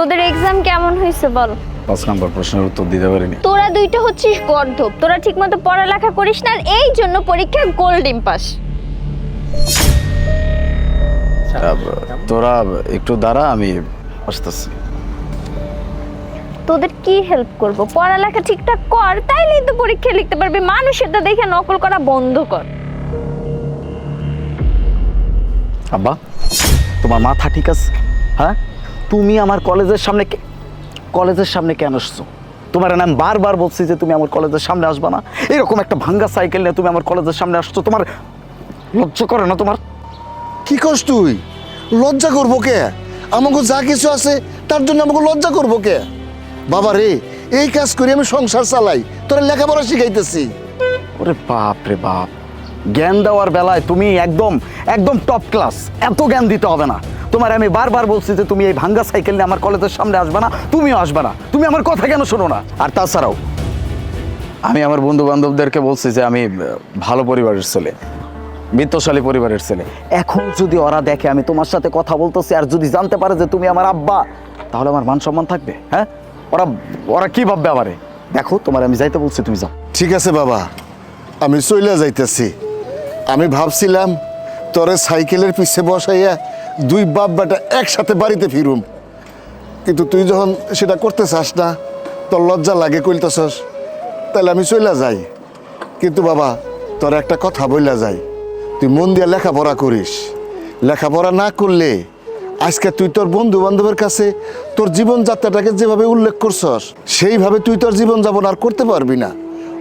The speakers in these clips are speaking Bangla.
তোদের এক্সাম কেমন হয়েছে বল? পাঁচ নম্বর প্রশ্নের উত্তর দিতে পারিনি। তোরা দুইটা হচ্ছিস গর্ধব। তোরা ঠিকমতো পড়ালেখা করিস না আর এই জন্য পরীক্ষায় গোল্ড পাস। তোরা একটু দাঁড়া আমি আসতেছি। তোদের কি হেল্প করব? পড়ালেখা ঠিকঠাক কর তাইলেই তো পরীক্ষা লিখতে পারবি। মানুষের তো দেখে নকল করা বন্ধ কর। আব্বা তোমার মাথা ঠিক আছে? হ্যাঁ? তুমি আমার কলেজের সামনে কলেজের সামনে কেন আসছো? তোমার আমি বারবার বলছি যে তুমি আমার কলেজের সামনে আসবে না। এরকম একটা ভাঙ্গা সাইকেল নিয়ে তুমি আমার কলেজের সামনে আসছো। তোমার লজ্জা করে না তোমার? কি করস তুই? লজ্জা করব কে? আমাকে যা কিছু আছে তার জন্য আমাকে লজ্জা করব কে? বাবা রে এই কাজ করি আমি সংসার চালাই। তোরা লেখাপড়া শিখাইতেছি। ওরে বাপ রে বাপ। জ্ঞান দেওয়ার বেলায় তুমি একদম একদম টপ ক্লাস এত জ্ঞান দিতে হবে না। তোমার আমি বারবার বলছি যে তুমি এই ভাঙ্গা সাইকেল নিয়ে আমার কলেজের সামনে আসবে না, তুমিও আসবে না, তুমি আমার কথা কেন শোনো না? আর তাছাড়াও, আমি আমার বন্ধু বান্ধবদেরকে বলছি যে আমি ভালো পরিবারের ছেলে, বিত্তশালী পরিবারের ছেলে। এখন যদি ওরা দেখে আমি তোমার সাথে কথা বলতেছি আর যদি জানতে পারে যে তুমি আমার আব্বা, তাহলে আমার মান সম্মান থাকবে হ্যাঁ? ওরা ওরা কি ভাববে আমারে? দেখো, তোমার আমি যাইতে বলছি, তুমি যাও। ঠিক আছে বাবা, আমি চইলা যাইতেছি। আমি ভাবছিলাম তোরে সাইকেলের পিছে বসাইয়া দুই বাপ বেটা একসাথে বাড়িতে ফিরুম। কিন্তু তুই যখন সেটা করতে চাস না, তোর লজ্জা লাগে কইলতেছস। তাহলে আমি চইলা যাই। কিন্তু বাবা, তোর একটা কথা বইলা যাই। তুই মন দিয়া লেখাপড়া করিস। লেখাপড়া না করলে আজকে তুই তোর বন্ধু বান্ধবের কাছে তোর জীবনযাত্রাটাকে যেভাবে উল্লেখ করছস, সেইভাবে তুই তোর জীবনযাপন আর করতে পারবি না।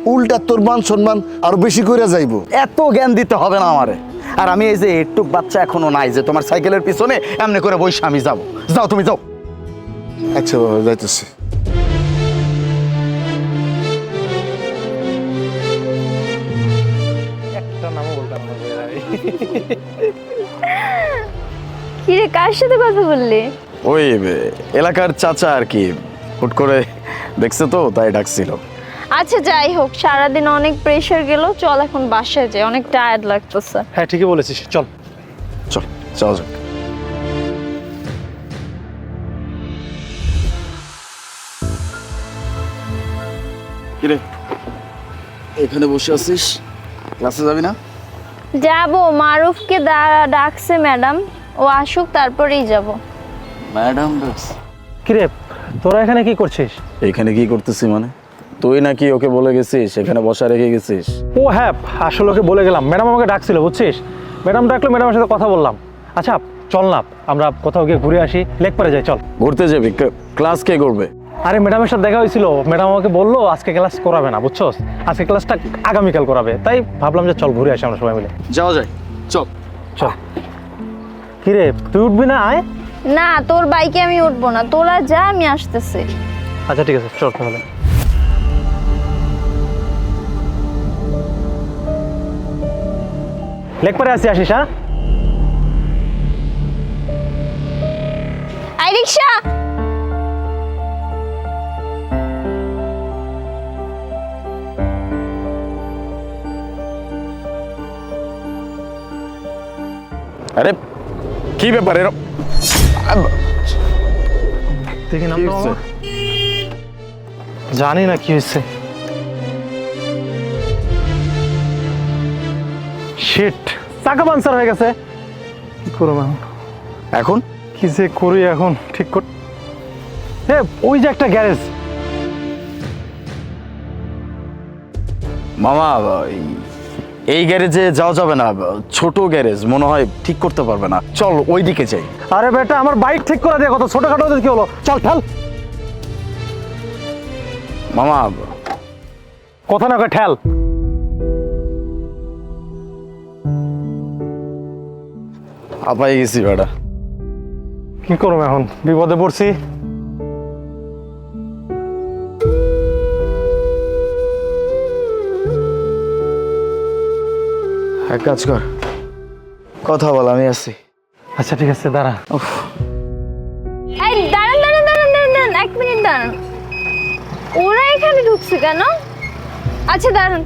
উল্টা তোর মান সম্মান আরও বেশি করে যাইব। এত জ্ঞান দিতে হবে না আমারে। আর আমি এই যে একটু বাচ্চা এখনও নাই যে তোমার সাইকেলের পিছনে এমনি করে বসে আমি যাব। যাও তুমি যাও। আচ্ছা বাবা যাইতেছি। কিরে কার সাথে কথা বললি? ওই এলাকার চাচা আর কি হুট করে দেখছে তো তাই ডাকছিল। আচ্ছা যাই হোক সারাদিন অনেক প্রেশার গেল চল এখন বাসায় যাই অনেক টায়ার্ড লাগতেছে। হ্যাঁ ঠিকই বলেছিস চল। চল চল যাক। কিরে? এখানে বসে আছিস? ক্লাসে যাবি না? যাব মারুফকে দা- ডাকছে ম্যাডাম। ও আসুক তারপরেই যাব। ম্যাডাম কিরে তোরা এখানে কি করছিস? এখানে কি করতেছি মানে? তুই নাকি ওকে বলে গেছিস? এখানে বসা রেখে গেছিস? ও হ্যাঁ আসলে ওকে বলে গেলাম। ম্যাডাম আমাকে ডাকছিল বুঝছিস? ম্যাডাম ডাকলো ম্যাডামের সাথে কথা বললাম। আচ্ছা চল না আমরা কোথাও গিয়ে ঘুরে আসি। লেক পারে যাই চল। ঘুরতে যাবি? ক্লাস কে করবে? আরে ম্যাডামের সাথে দেখা হয়েছিল। ম্যাডাম আমাকে বলল আজকে ক্লাস করাবে না বুঝছস? আজকে ক্লাসটা আগামীকাল করাবে। তাই ভাবলাম যে চল ঘুরে আসি আমরা সবাই মিলে। যাওয়া যায়। চল। চল। কিরে তুই উঠবি না? আয়। না তোর বাইকে আমি উঠবো না। তোরা যা আমি আসতেছি। আচ্ছা ঠিক আছে চল তাহলে। লেক পারে আসি আসিস হ্যাঁ আই রিক্সা আরে কি ব্যাপার এরকম দেখি নাম কি তো হয়েছে? আমার। জানি না কি হয়েছে শিট চাকা পাঞ্চার হয়ে গেছে। কি করব এখন? এখন? কি যে করি এখন? ঠিক কর এ ওই যে একটা গ্যারেজ। মামা এই- এই গ্যারেজে যাওয়া যাবে না। ছোট গ্যারেজ মনে হয় ঠিক করতে পারবে না। চল ওই দিকে যাই। আরে বেটা আমার বাইক ঠিক করে দিয়ে কত ছোটখাটো ওদের কি হলো? চল ঠেল। মামা কথা না কয় ঠেল। আপাই গেছি বেটা কি করব এখন? বিপদে পড়ছি। এক কাজ কর। কথা বল আমি আছি। আচ্ছা ঠিক আছে দাঁড়া। এই দাঁড়ান দাঁড়ান দাঁড়ান দাঁড়ান দাঁড়ান এক মিনিট দাঁড়ান। ওরা এখানে ঢুকছে কেন? আচ্ছা দাঁড়ান।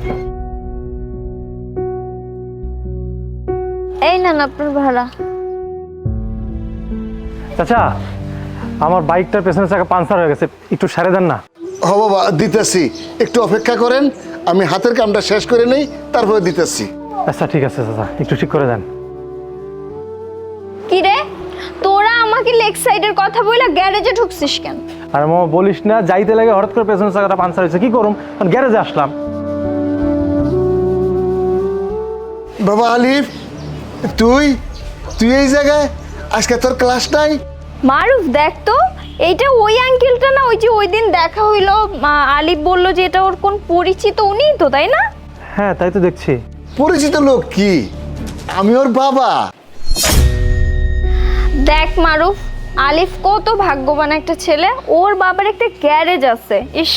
এই নেন আপনার ভাড়া। চাচা আমার বাইকটার পেছনের চাকা পাঞ্চার হয়ে গেছে একটু সারে দেন না। হ বাবা দিতেছি। একটু অপেক্ষা করেন আমি হাতের কামটা শেষ করে নেই তারপরে দিতেছি। আচ্ছা ঠিক আছে চাচা একটু ঠিক করে দেন। কি রে? তোরা আমাকে লেগ সাইডের কথা বইলা গ্যারেজে ঢুকছিস কেন? আর মামা বলিস না যাইতে লাগে হঠাৎ করে পেছনের চাকাটা পাঞ্চার হয়েছে কি করুম? তখন গ্যারেজে আসলাম। বাবা আলিফ তুই? তুই এই জায়গায়? আজকে তোর ক্লাস নাই? মারুফ দেখ তো এইটা ওই আঙ্কেলটা না ওই যে ওই দিন দেখা হইল মা- আলিফ বলল যে এটা ওর কোন পরিচিত উনিই তো তাই না? হ্যাঁ তাই তো দেখছি। পরিচিত লোক কি? আমি ওর বাবা। দেখ মারুফ আলিফ কত ভাগ্যবান একটা ছেলে ওর বাবার একটা গ্যারেজ আছে ইস।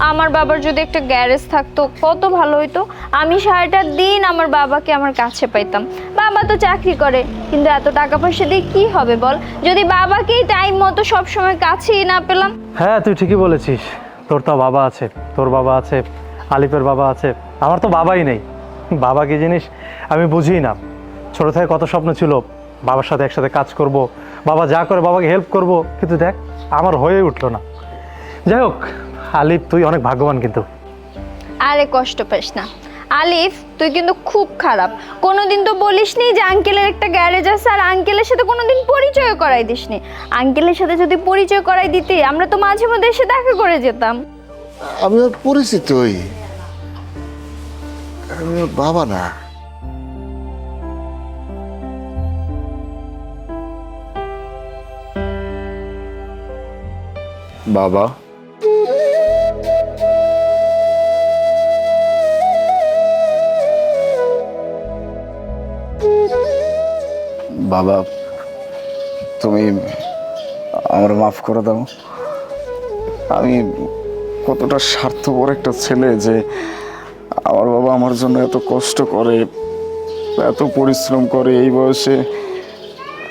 আমার বাবার যদি একটা গ্যারেজ থাকতো, কত ভালো হইতো। আমি সারাটা দিন আমার বাবাকে আমার কাছে পাইতাম। বাবা তো চাকরি করে, কিন্তু এত টাকা পয়সা দিয়ে কি হবে বল? যদি বাবাকেই টাইম মতো সব সময় কাছেই না পেলাম। হ্যাঁ তুই ঠিকই বলেছিস। তোর তো বাবা আছে, তোর বাবা আছে, আলিফের বাবা আছে, আমার তো বাবাই নেই। বাবা কি জিনিস? আমি বুঝি না। ছোট থেকে কত স্বপ্ন ছিল, বাবার সাথে একসাথে কাজ করব, বাবা যা করে বাবাকে হেল্প করব, কিন্তু দেখ, আমার হয়ে উঠল না। যাই হোক আলিফ তুই অনেক ভাগ্যবান কিন্তু। আরে কষ্ট পাস না। আলিফ তুই কিন্তু খুব খারাপ। কোনোদিন তো বলিসনি যে আঙ্কেলের একটা গ্যারেজ আছে আর আঙ্কেলের সাথে কোনোদিন পরিচয় করাই দিসনি। আঙ্কেলের সাথে যদি পরিচয় করাই দিতে আমরা তো মাঝে মধ্যে এসে দেখা করে যেতাম। আমি ওর পরিচিতই আমি ওর বাবা না। বাবা? বাবা, তুমি আমার মাফ করে দাও। আমি কতটা স্বার্থপর একটা ছেলে যে আমার বাবা আমার জন্য এত কষ্ট করে, এত পরিশ্রম করে এই বয়সে।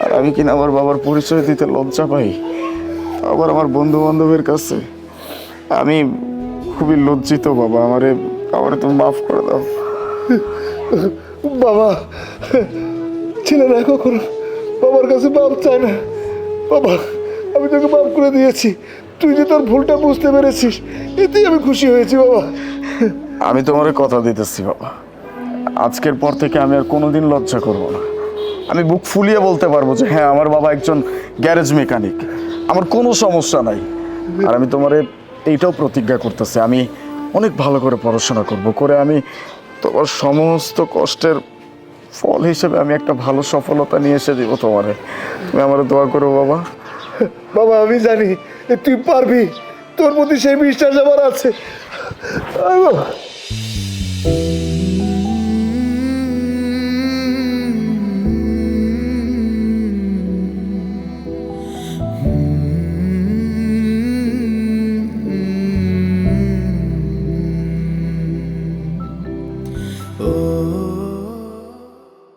আর আমি কিনা আমার বাবার পরিচয় দিতে লজ্জা পাই, আবার আমার বন্ধু বান্ধবের কাছে। আমি খুবই লজ্জিত বাবা, আমারে আমারে তুমি মাফ করে দাও। বাবা ছেলেরা কখনো। বাবার কাছে বাপ চায় না। বাবা, আমি তোকে মাফ করে দিয়েছি। তুই যে তোর ভুলটা বুঝতে পেরেছিস, এতেই আমি খুশি হয়েছি, বাবা। আমি তোমারে কথা দিতেছি, বাবা। আজকের পর থেকে আমি আর কোনোদিন লজ্জা করব না। আমি বুক ফুলিয়ে বলতে পারব যে হ্যাঁ আমার বাবা একজন গ্যারেজ মেকানিক। আমার কোনো সমস্যা নাই। আর আমি তোমারে এইটাও প্রতিজ্ঞা করতেছি। আমি অনেক ভালো করে পড়াশোনা করব। করে আমি তোমার সমস্ত কষ্টের ফল হিসেবে আমি একটা ভালো সফলতা নিয়ে এসে দিব তোমারে। তুমি আমার দোয়া করো বাবা। বাবা, আমি জানি তুই পারবি। তোর প্রতি সেই বিশ্বাস আমার আছে।